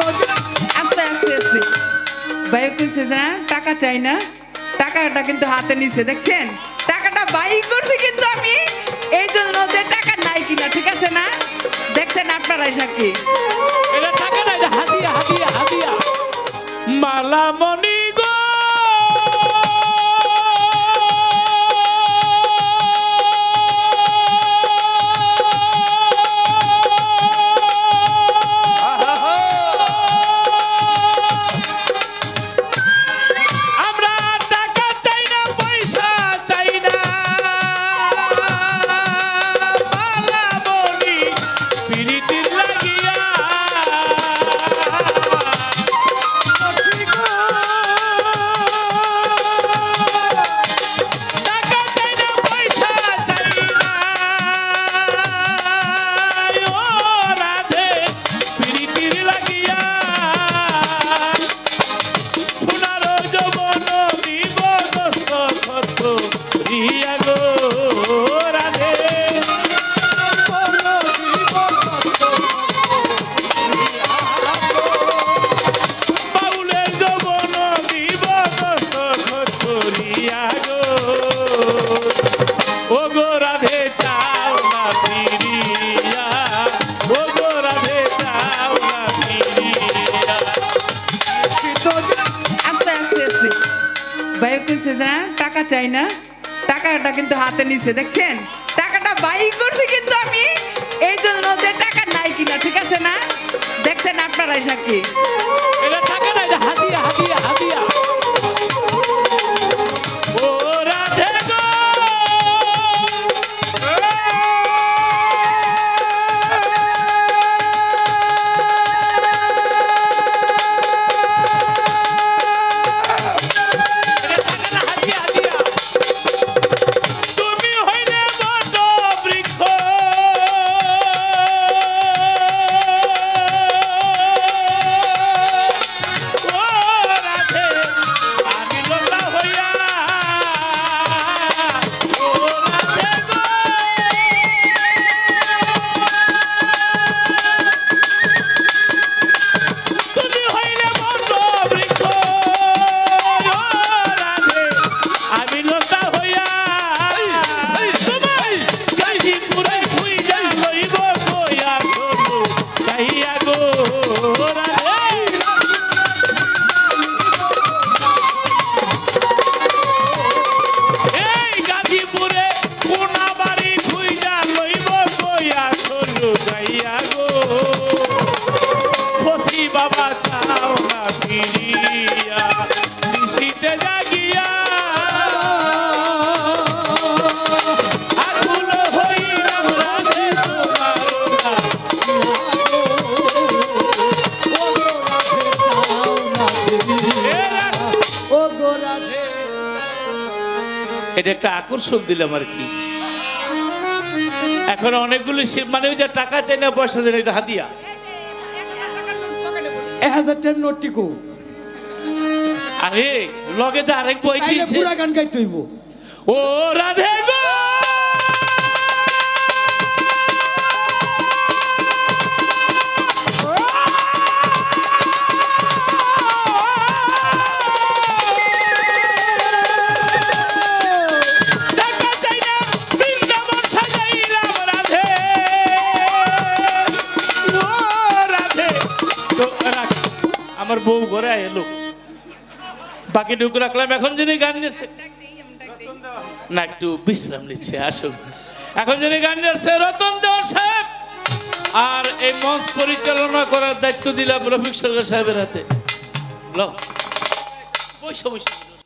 আস্তে আস্তে আস্তে ভাই কইছে না টাকা চাই না। টাকাটা কিন্তু হাতে নিছে দেখছেন? টাকাটা বাই করছি কিন্তু আমি। এই জন্য যে টাকা নাই কিনা ঠিক আছে না? দেখছেন আপনারাই সাক্ষী এটা টাকা না এটা হাতিয়া হাতিয়া হাতিয়া। মালামণি ভাই কইছে না? টাকা চাই না। টাকাটা কিন্তু হাতে নিছে, দেখছেন? টাকাটা বাই করছি কিন্তু আমি। এই জন্য যে টাকা নাই কিনা, ঠিক আছে না? দেখছেন আপনারাই সাক্ষী এটা টাকা না এটা হাতিয়া হাতিয়া। এটা একটা আকর্ষণ দিলাম আর কি। এখন অনেকগুলো মানে ওই যে টাকা চাই না পয়সা চাই না এটা হাতিয়া। এক হাজার টাকার নোটটি কো আরে লগে তো আরেক বই দিয়েছে। পুরা গান গাইতে হইব। ও রাধে গো আমার বউ ঘরে এলো। বাকি ঢুকু রাখলাম, এখন যিনি গান গেছে। না, একটু বিশ্রাম নিচ্ছে, আসুন। এখন যিনি গান গেছে, রতন দেওয়ার সাহেব। আর এই মঞ্চ পরিচালনা করার দায়িত্ব দিলাম রফিক সরকার সাহেবের হাতে। বসে বৈশ